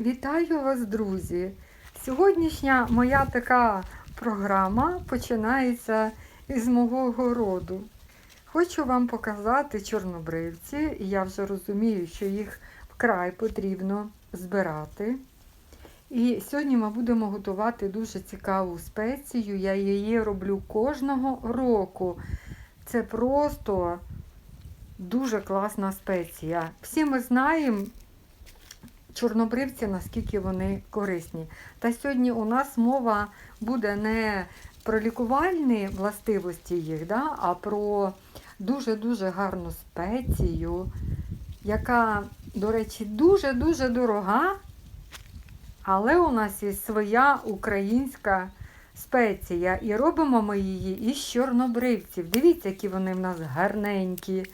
Вітаю вас, друзі! Сьогоднішня моя така програма починається із мого городу. Хочу вам показати чорнобривці, і я вже розумію, що їх вкрай потрібно збирати. І сьогодні ми будемо готувати дуже цікаву спецію. Я її роблю кожного року. Це просто дуже класна спеція. Всі ми знаємо, чорнобривці, наскільки вони корисні. Та сьогодні у нас мова буде не про лікувальні властивості їх, да, а про дуже-дуже гарну спецію, яка, до речі, дуже-дуже дорога. Але у нас є своя українська спеція. І робимо ми її із чорнобривців. Дивіться, які вони в нас гарненькі.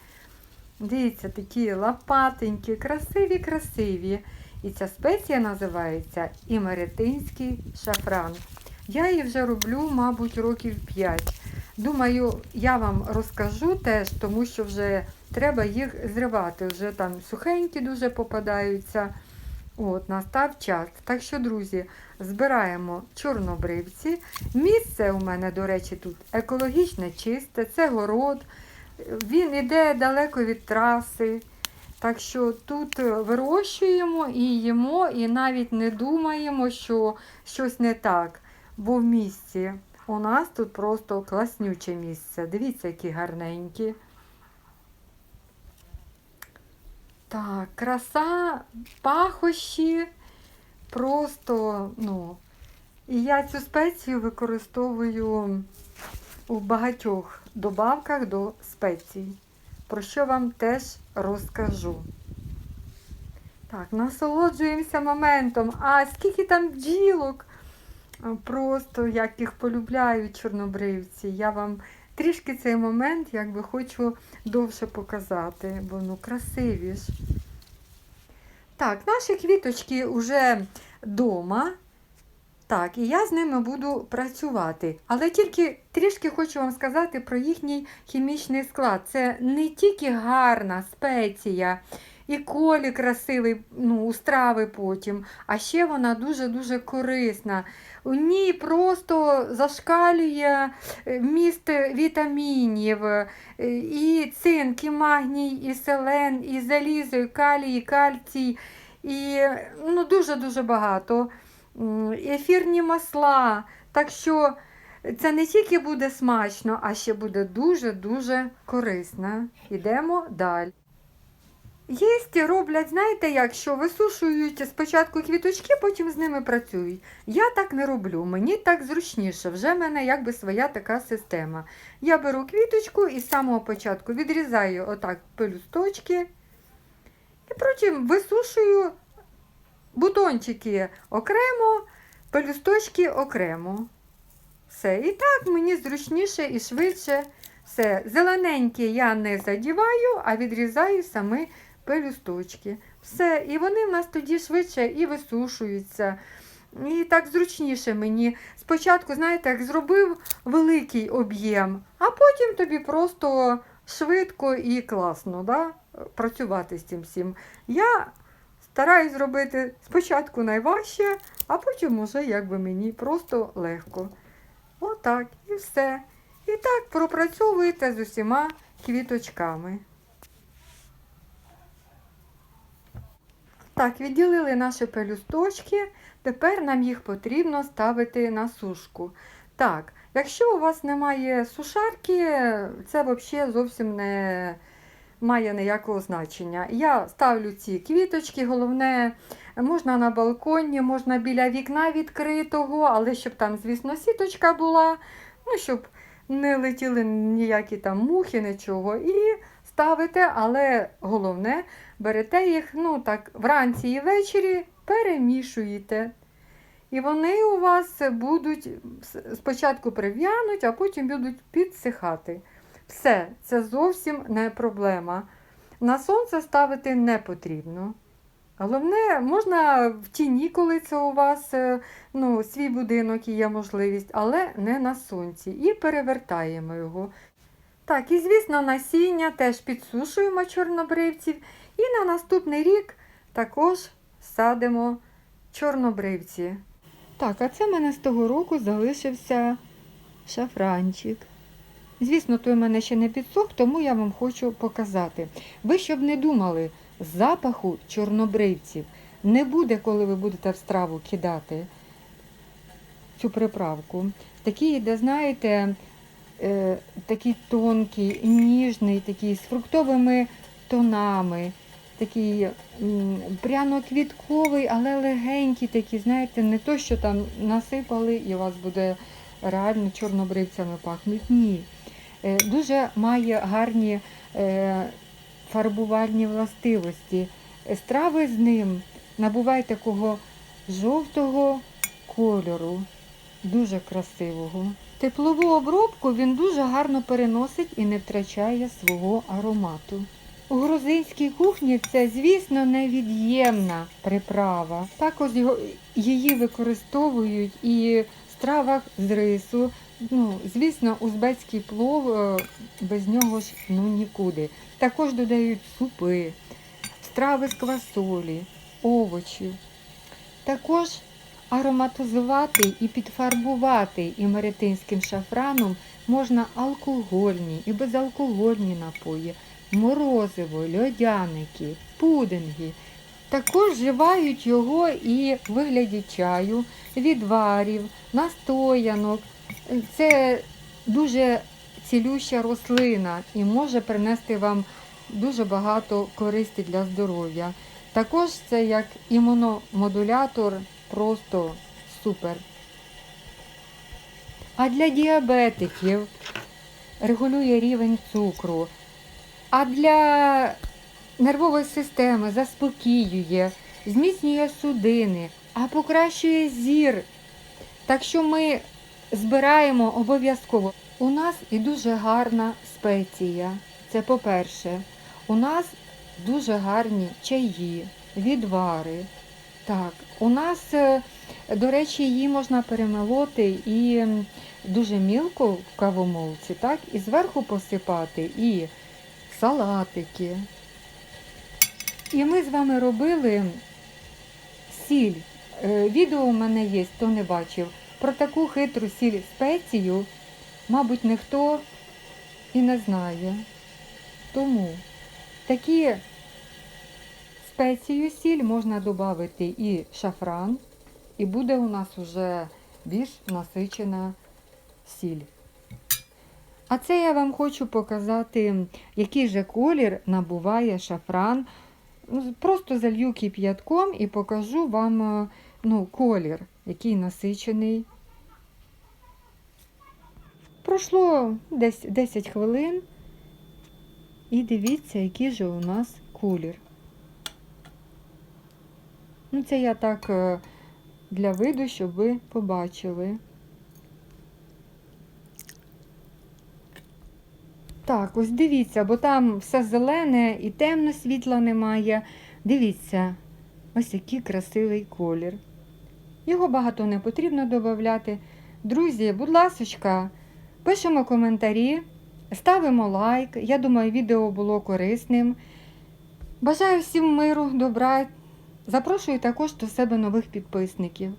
Дивіться, такі лопатенькі, красиві, красиві. І ця спеція називається імеретинський шафран. Я її вже роблю, мабуть, років 5. Думаю, я вам розкажу теж, тому що вже треба їх зривати. Вже там сухенькі дуже попадаються. От, настав час. Так що, друзі, збираємо чорнобривці. Місце у мене, до речі, тут екологічне чисте, це город. Він іде далеко від траси. Так що тут вирощуємо і їмо, і навіть не думаємо, що щось не так. Бо в місці у нас тут просто класнюче місце. Дивіться, які гарненькі. Так, краса, пахощі, просто, ну. І я цю спецію використовую у багатьох добавках до спецій, про що вам теж розкажу. Так, насолоджуємося моментом. А скільки там бджілок? Просто як їх полюбляють чорнобривці. Я вам трішки цей момент якби хочу довше показати, бо ну красиві ж. Так, наші квіточки вже вдома. Так, і я з ними буду працювати. Але тільки трішки хочу вам сказати про їхній хімічний склад. Це не тільки гарна спеція, і колі красивий, ну, у страви потім, а ще вона дуже-дуже корисна. У ній просто зашкалює вміст вітамінів, е, і цинк, і магній, і селен, і залізо, і калій, і кальцій, і ну, дуже-дуже багато. Ефірні масла. Так що це не тільки буде смачно, а ще буде дуже-дуже корисно. Йдемо далі. Єсть роблять, знаєте, як що висушують спочатку квіточки, потім з ними працюють. Я так не роблю, мені так зручніше. Вже в мене якби своя така система. Я беру квіточку і з самого початку відрізаю отак пелюсточки. І потім висушую бутончики окремо, пелюсточки окремо. Все. І так мені зручніше і швидше. Все. Зелененькі я не задіваю, а відрізаю саме пелюсточки. Все. І вони в нас тоді швидше і висушуються. І так зручніше мені. Спочатку, знаєте, як зробив великий об'єм, а потім тобі просто швидко і класно да? працювати з цим всім. Я стараюсь зробити спочатку найважче, а потім уже якби мені просто легко. Отак, і все. І так пропрацьовуєте з усіма квіточками. Так, відділили наші пелюсточки. Тепер нам їх потрібно ставити на сушку. Так, якщо у вас немає сушарки, це взагалі зовсім не має ніякого значення. Я ставлю ці квіточки, головне, можна на балконі, можна біля вікна відкритого, але щоб там, звісно, сіточка була, ну, щоб не летіли ніякі там мухи, нічого. І ставите, але головне, берете їх ну, так, вранці і ввечері перемішуєте. І вони у вас будуть спочатку прив'януть, а потім будуть підсихати. Все, це зовсім не проблема. На сонце ставити не потрібно. Головне, можна в тіні, коли це у вас е, ну, свій будинок і є можливість, але не на сонці. І перевертаємо його. Так, і звісно, насіння теж підсушуємо чорнобривців. І на наступний рік також садимо чорнобривці. Так, а це в мене з того року залишився шафранчик. Звісно, той в мене ще не підсох, тому я вам хочу показати. Ви щоб не думали, запаху чорнобривців не буде, коли ви будете в страву кидати цю приправку. Такий йде, знаєте, е, такий тонкий, ніжний, такий з фруктовими тонами, такий пряно-квітковий, але легенький, такий, знаєте, не то, що там насипали і у вас буде реально чорнобривцями пахнуть. Ні. Е, Дуже має гарні е, фарбувальні властивості. Страви з ним набувають такого жовтого кольору, дуже красивого. Теплову обробку він дуже гарно переносить і не втрачає свого аромату. У грузинській кухні це, звісно, невід'ємна приправа. Також її використовують і стравах з рису. Ну, звісно, узбецький плов е, без нього ж ну нікуди. Також додають супи, страви з квасолі, овочів. Також ароматизувати і підфарбувати імеретинським шафраном можна алкогольні і безалкогольні напої, морозиво, льодяники, пудинги. Також вживають його і в вигляді чаю, відварів, настоянок. Це дуже цілюща рослина і може принести вам дуже багато користі для здоров'я. Також це як імуномодулятор просто супер. А для діабетиків регулює рівень цукру. А для нервової системи заспокоює, зміцнює судини, а покращує зір. Так що ми збираємо обов'язково. У нас і дуже гарна спеція. Це по-перше, у нас дуже гарні чаї, відвари. Так, у нас, е, до речі, її можна перемолоти і дуже мілко в кавомолці, так, і зверху посипати і салатики. І ми з вами робили сіль. Е, Відео у мене є, хто не бачив. Про таку хитру сіль спецію, мабуть, ніхто і не знає. Тому такі спецію сіль можна додати і шафран, і буде у нас вже більш насичена сіль. А це я вам хочу показати, який же колір набуває шафран. Просто залью кип'ятком і покажу вам е, ну, колір, який насичений. Пройшло десь 10 хвилин. І дивіться, який же у нас колір. Ну, це я так е, для виду, щоб ви побачили. Так, ось дивіться, бо там все зелене і темно світла немає. Дивіться, ось який красивий колір. Його багато не потрібно додати. Друзі, будь ласочка, пишемо коментарі, ставимо лайк. Я думаю, відео було корисним. Бажаю всім миру, добра. Запрошую також до себе нових підписників.